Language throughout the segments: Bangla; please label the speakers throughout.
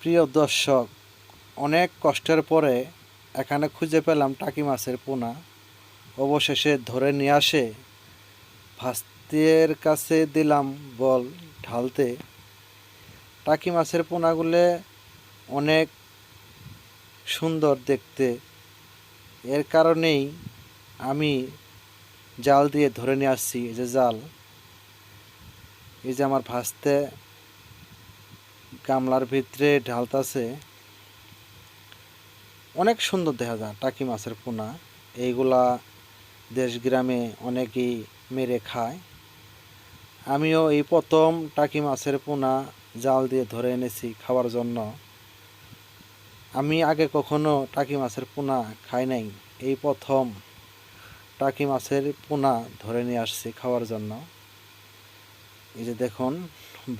Speaker 1: প্রিয় দর্শক, অনেক কষ্টের পরে এখানে খুঁজে পেলাম টাকি মাছের পোনা। অবশেষে ধরে নিয়ে আসে ভাস্তির কাছে দিলাম বল ঢালতে। টাকি মাছের পোনাগুলো অনেক সুন্দর দেখতে। এর কারণেই আমি জাল দিয়ে ধরে নিয়ে আসছি, এই যে জাল। এই যে আমার ভাস্তে গামলার ভিতরে ঢালতাছে। অনেক সুন্দর দেখা যায়, টাকি মাছের পোনা। এইগুলা দেশ গ্রামে অনেকেই মেরে খায়। আমিও এই প্রথম টাকি মাছের পোনা জাল দিয়ে ধরে এনেছি খাওয়ার জন্য। আমি আগে কখনো টাকি মাছের পোনা খাই নাই। এই প্রথম টাকি মাছের পোনা ধরে নিয়ে আসছি খাওয়ার জন্য। এই যে দেখুন,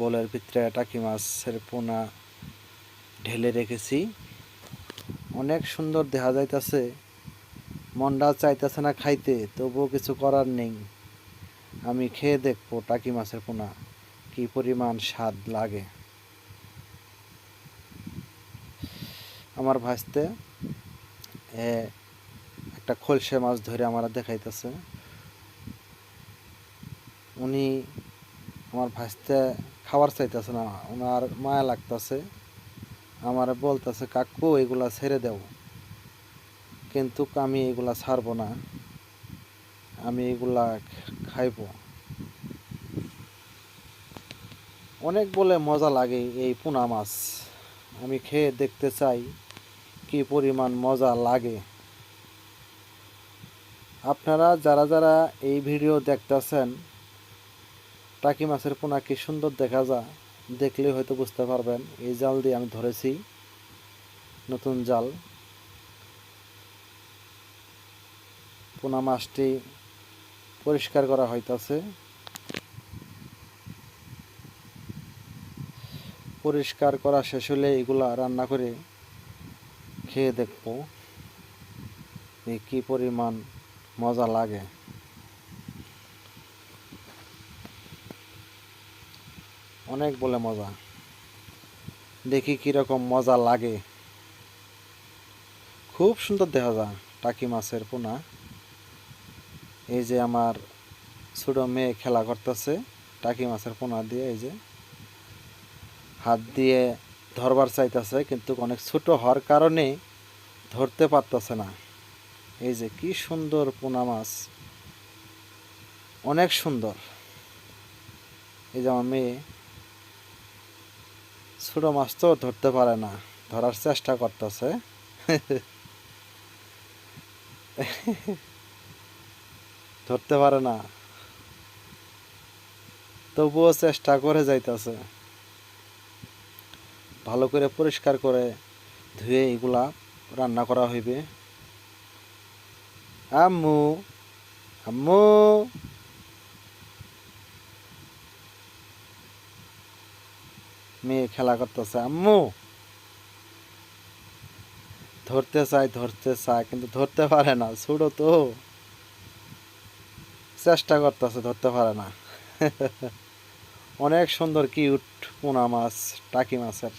Speaker 1: বলের ভিতরে টাকি মাছের পোনা ঢেলে রেখেছি। অনেক সুন্দর দেখা যাইতাছে। মনটা চাইতেছে না খাইতে, তবুও কিছু করার নেই। আমি খেয়ে দেখব টাকি মাছের পোনা, কি পরিমাণ স্বাদ লাগে। আমার ভাসতে এ একটা খলসে মাছ ধরে আমার দেখাইতেছে। উনি আমার ভাসতে খাবার চাইতেছে না, ওনার মায়া লাগতেছে। আমার বলতেছে, কাকু, এগুলা ছেড়ে দেও। কিন্তু আমি এগুলা ছাড়বো না। আমি এগুলা খাইব। অনেক বলে মজা লাগে এই পোনা মাছ। আমি খেয়ে দেখতে চাই কি পরিমাণ মজা লাগে। আপনারা যারা যারা এই ভিডিও দেখতেছেন টাকি মাছের পোনা কি সুন্দর দেখা যায় দেখলে হয়তো বুঝতে পারবেন। এই জাল দিয়ে আমি ধরেছি নতুন জাল। পোনা মাছটি পরিষ্কার করা হইতাছে। পরিষ্কার করা শেষ হলে এগুলা রান্না করে খেয়ে দেখব কি পরিমাণ মজা লাগে। অনেক বলে মজা। দেখি কীরকম মজা লাগে। খুব সুন্দর দেখা যায় টাকি মাছের পোনা। এই যে আমার ছোট মেয়ে খেলা করতেছে টাকি মাছের পোনা দিয়ে, এই যে হাত দিয়ে ধরবার চাইতেছে, কিন্তু অনেক ছোট হওয়ার কারণে ধরতে পারতেছে না। এই যে কি সুন্দর পোনা মাছ। অনেক সুন্দর। এই যে আমার মেয়ে ছোট মাছ তো ধরতে পারে না, ধরার চেষ্টা করতেছে। ধরতে পারে না। তবুও চেষ্টা করে যাইতেছে। ভালো করে পরিষ্কার করে ধুয়ে এগুলা রান্না করা হইবে। আম্মু আম্মু! মেয়ে খেলা করতেছে, আম্মু। ধরতে চায় ধরতে চায়, কিন্তু ধরতে পারে না, ছোট তো। চেষ্টা করতেছে, ধরতে পারে না। অনেক সুন্দর, কিউট পোনা মাছ, টাকি মাছের।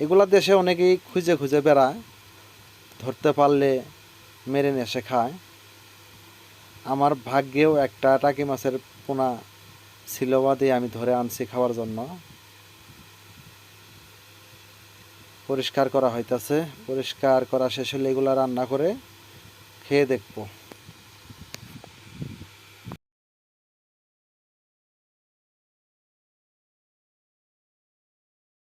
Speaker 1: এগুলা দেশে অনেকেই খুঁজে খুঁজে বেড়ায়। ধরতে পারলে মেরে এসে খায়। আমার ভাগ্যেও একটা টাকি মাছের পোনা ছিল বাদে আমি ধরে আনছি খাওয়ার জন্য। পরিষ্কার করা হইতাছে। পরিষ্কার করা শেষ হলে এগুলা রান্না করে খেয়ে দেখব।